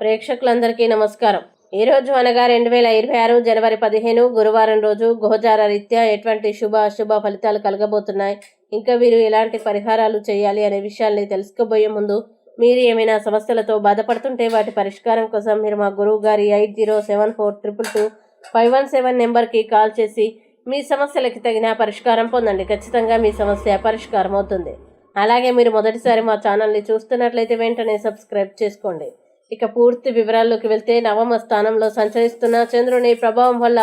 ప్రేక్షకులందరికీ నమస్కారం. ఈ రోజు అనగా రెండు వేల ఇరవై ఆరు జనవరి పదిహేను గురువారం రోజు గోచార రీత్యా ఎటువంటి శుభ అశుభ ఫలితాలు కలగబోతున్నాయి? ఇంకా వీరు ఎలాంటి పరిహారాలు చేయాలి అనే విషయాల్ని తెలుసుకోబోయే ముందు మీరు ఏమైనా సమస్యలతో బాధపడుతుంటే వాటి పరిష్కారం కోసం మీరు మా గురువు గారి eight zero seven four triple two five one seven నెంబర్కి కాల్ చేసి మీ సమస్యలకి తగిన పరిష్కారం పొందండి. ఖచ్చితంగా మీ సమస్య పరిష్కారం అవుతుంది అలాగే మీరు మొదటిసారి మా ఛానల్ని చూస్తున్నట్లయితే వెంటనే సబ్స్క్రైబ్ చేసుకోండి. ఇక పూర్తి వివరాల్లోకి వెళ్తే నవమ స్థానంలో సంచరిస్తున్న చంద్రుని ప్రభావం వల్ల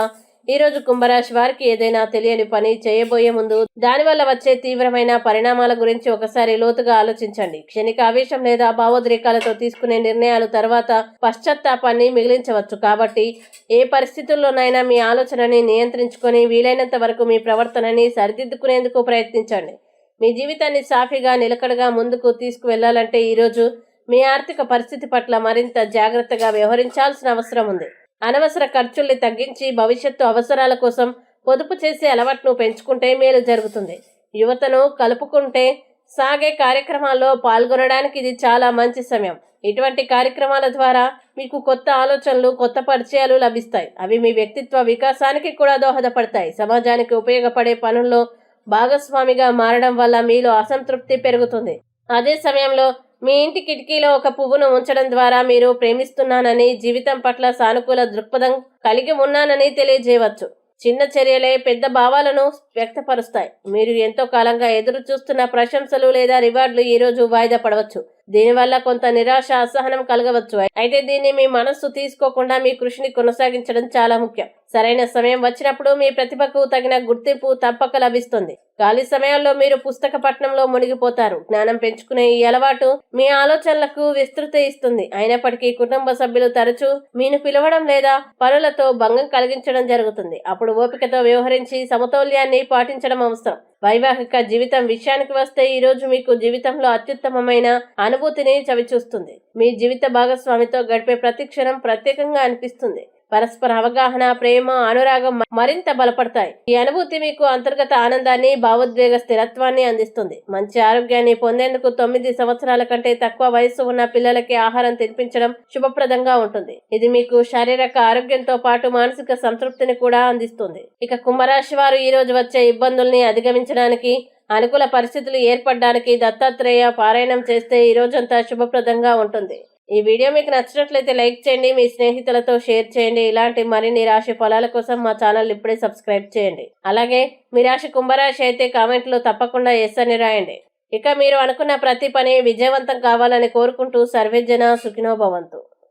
ఈ రోజు కుంభరాశి వారికి ఏదైనా తెలియని పని చేయబోయే ముందు దానివల్ల వచ్చే తీవ్రమైన పరిణామాల గురించి ఒకసారి లోతుగా ఆలోచించండి. క్షణిక ఆవేశం లేదా భావోద్రేకాలతో తీసుకునే నిర్ణయాలు తర్వాత పశ్చాత్తాపాన్ని మిగిలించవచ్చు. కాబట్టి ఏ పరిస్థితుల్లోనైనా మీ ఆలోచనని నియంత్రించుకొని వీలైనంత వరకు మీ ప్రవర్తనని సరిదిద్దుకునేందుకు ప్రయత్నించండి. మీ జీవితాన్ని సాఫీగా నిలకడగా ముందుకు తీసుకువెళ్ళాలంటే ఈరోజు మీ ఆర్థిక పరిస్థితి పట్ల మరింత జాగ్రత్తగా వ్యవహరించాల్సిన అవసరం ఉంది. అనవసర ఖర్చుల్ని తగ్గించి భవిష్యత్తు అవసరాల కోసం పొదుపు చేసే అలవాటును పెంచుకుంటే మేలు జరుగుతుంది. యువతను కలుపుకుంటే సాగే కార్యక్రమాల్లో పాల్గొనడానికి ఇది చాలా మంచి సమయం. ఇటువంటి కార్యక్రమాల ద్వారా మీకు కొత్త ఆలోచనలు కొత్త పరిచయాలు లభిస్తాయి. అవి మీ వ్యక్తిత్వ వికాసానికి కూడా దోహదపడతాయి. సమాజానికి ఉపయోగపడే పనుల్లో భాగస్వామిగా మారడం వల్ల మీలో అసంతృప్తి పెరుగుతుంది. అదే సమయంలో మీ ఇంటి కిటికీలో ఒక పువ్వును ఉంచడం ద్వారా మీరు ప్రేమిస్తున్నానని జీవితం పట్ల సానుకూల దృక్పథం కలిగి ఉన్నానని తెలియజేయవచ్చు. చిన్న చర్యలే పెద్ద భావాలను వ్యక్తపరుస్తాయి. మీరు ఎంతో కాలంగా ఎదురు చూస్తున్న ప్రశంసలు లేదా రివార్డులు ఈ రోజు వాయిదా పడవచ్చు. దీనివల్ల కొంత నిరాశ అసహనం కలగవచ్చు. అయితే దీన్ని మీ మనస్సు తీసుకోకుండా మీ కృషిని కొనసాగించడం చాలా ముఖ్యం. సరైన సమయం వచ్చినప్పుడు మీ ప్రతిభకు తగిన గుర్తింపు తప్పక లభిస్తుంది. ఖాళీ సమయంలో మీరు పుస్తక పట్టణంలో మునిగిపోతారు. జ్ఞానం పెంచుకునే ఈ అలవాటు మీ ఆలోచనలకు విస్తృత ఇస్తుంది. అయినప్పటికీ కుటుంబ సభ్యులు తరచూ మీను పిలవడం లేదా పనులతో భంగం కలిగించడం జరుగుతుంది. అప్పుడు ఓపికతో వ్యవహరించి సమతౌల్యాన్ని పాటించడం అవసరం. వైవాహిక జీవితం విషయానికి వస్తే ఈ రోజు మీకు జీవితంలో అత్యుత్తమమైన అనుభూతిని చవిచూస్తుంది. మీ జీవిత భాగస్వామితో గడిపే ప్రతి క్షణం ప్రత్యేకంగా అనిపిస్తుంది. పరస్పర అవగాహన ప్రేమ అనురాగం మరింత బలపడతాయి. ఈ అనుభూతి మీకు అంతర్గత ఆనందాన్ని భావోద్వేగ స్థిరత్వాన్ని అందిస్తుంది. మంచి ఆరోగ్యాన్ని పొందేందుకు తొమ్మిది సంవత్సరాల కంటే తక్కువ వయసు ఉన్న పిల్లలకి ఆహారం తినిపించడం శుభప్రదంగా ఉంటుంది. ఇది మీకు శారీరక ఆరోగ్యంతో పాటు మానసిక సంతృప్తిని కూడా అందిస్తుంది. ఇక కుంభరాశి వారు ఈ రోజు వచ్చే ఇబ్బందుల్ని అధిగమించడానికి అనుకూల పరిస్థితులు ఏర్పడడానికి దత్తాత్రేయ పారాయణం చేస్తే ఈ రోజంతా శుభప్రదంగా ఉంటుంది. ఈ వీడియో మీకు నచ్చినట్లయితే లైక్ చేయండి మీ స్నేహితులతో షేర్ చేయండి. ఇలాంటి మరిన్ని రాశి ఫలాల కోసం మా ఛానల్ ఇప్పుడే సబ్స్క్రైబ్ చేయండి. అలాగే మీ రాశి కుంభరాశి అయితే కామెంట్లో తప్పకుండా ఎస్ అని రాయండి. ఇక మీరు అనుకున్న ప్రతి పని విజయవంతం కావాలని కోరుకుంటూ సర్వేజన సుఖినో భవంతు